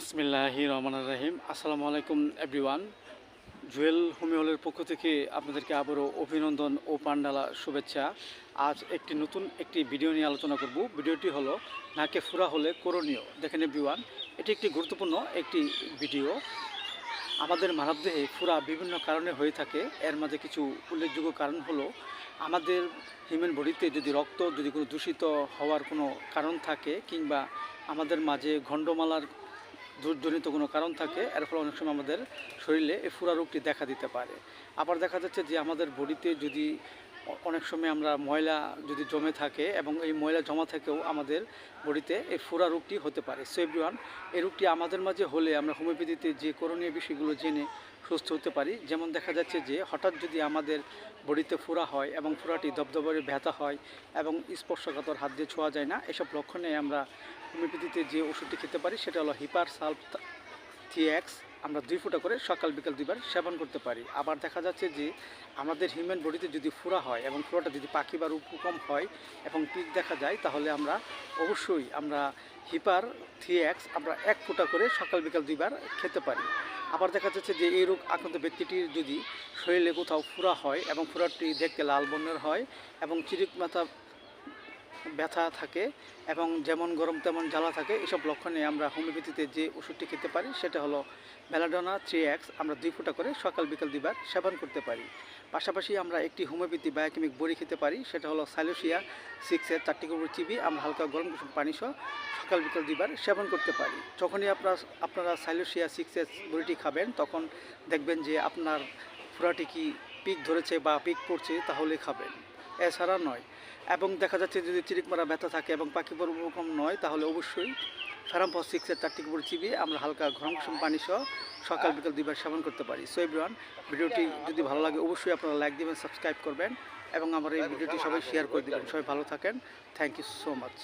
ইসমিল্লাহি রহমান রাহিম। আসসালামু আলাইকুম, এভরিওয়ান। জুয়েল হোমিওলের পক্ষ থেকে আপনাদেরকে আবারও অভিনন্দন ও পান্ডালা শুভেচ্ছা। আজ একটি নতুন একটি ভিডিও নিয়ে আলোচনা করব। ভিডিওটি হলো নাকে ফুরা হলে করণীয়। দেখেন এভরিওয়ান, এটি একটি গুরুত্বপূর্ণ একটি ভিডিও। আমাদের মানবদেহে ফুরা বিভিন্ন কারণে হয়ে থাকে। এর মাঝে কিছু উল্লেখযোগ্য কারণ হলো, আমাদের হিউম্যান বডিতে যদি রক্ত, যদি কোনো দূষিত হওয়ার কোনো কারণ থাকে, কিংবা আমাদের মাঝে গণ্ডমালার দুর্জনিত কোনো কারণ থাকে, এর ফলে অনেক সময় আমাদের শরীরে এই ফুরা রোগটি দেখা দিতে পারে। আবার দেখা যাচ্ছে যে আমাদের বডিতে যদি অনেক সময় আমরা ময়লা যদি জমে থাকে এবং এই ময়লা জমা থেকেও আমাদের বডিতে এই ফুরা রোগটি হতে পারে। সো এভরিওয়ান এই রোগটি আমাদের মাঝে হলে আমরা হোমিওপ্যাথিতে যে করণীয় বিষয়গুলো জেনে সুস্থ হতে পারি। যেমন দেখা যাচ্ছে যে হঠাৎ যদি আমাদের বডিতে ফুরা হয় এবং ফুরাটি দবদবরে ব্যথা হয় এবং স্পর্শকাতর হাত দিয়ে ছোঁয়া যায় না, এসব লক্ষণে আমরা হোমিওপ্যাথিতে যে ওষুধটি খেতে পারি, সেটা হলো হিপার সালফ থিএক্স আমরা দুই ফুটা করে সকাল, বিকাল দুইবার সেবন করতে পারি। আবার দেখা যাচ্ছে যে, আমাদের হিউম্যান বডিতে যদি ফুরা হয় এবং ফুরাটা যদি পাখি বা রূপকম হয় এবং পিক দেখা যায়, তাহলে আমরা অবশ্যই আমরা হিপার থিএক্স আমরা এক ফুটা করে সকাল, বিকাল দুইবার খেতে পারি। আবার দেখা যাচ্ছে যে, এই রোগ আক্রান্ত ব্যক্তিটির যদি শরীরে কোথাও ফুরা হয় এবং ফুরাটি দেখতে লাল বর্ণের হয় এবং চিরিক মাথা ব্যথা থাকে এবং যেমন গরম তেমন জ্বালা থাকে, এসব লক্ষণে আমরা হোমিওপ্যাথিতে যে ওষুধটি খেতে পারি সেটা হলো বেলাডোনা থ্রি এক্স আমরা দুই ফুটা করে সকাল, বিকাল দুইবার সেবন করতে পারি। পাশাপাশি আমরা একটি হোমিওপ্যাথি বায়োকেমিক বড়ি খেতে পারি, সেটা হলো সাইলোসিয়া সিক্সের চারটি করে চিবি, আমরা হালকা গরম কুসুম পানি সহ সকাল, বিকাল দুইবার সেবন করতে পারি। যখনই আপনার, আপনারা সাইলোসিয়া সিক্সের বড়িটি খাবেন, তখন দেখবেন যে আপনার ফুরাটি কি পিক ধরেছে বা পিক পড়ছে, তাহলে খাবেন। এছাড়া নয়। এবং দেখা যাচ্ছে যদি চিরিকমারা ব্যথা থাকে এবং পাখি ওরকম নয়, তাহলে অবশ্যই ফেরামফস সিক্সের চারটি করে চিবিয়ে আমরা হালকা গরম কুসুম পানি সহ সকাল বিকাল দুইবার সেবন করতে পারি। সো এভরিওয়ান ভিডিওটি যদি ভালো লাগে অবশ্যই আপনারা লাইক দেবেন সাবস্ক্রাইব করবেন এবং আমার এই ভিডিওটি সবাই শেয়ার করে দেবেন। সবাই ভালো থাকেন। Thank you so much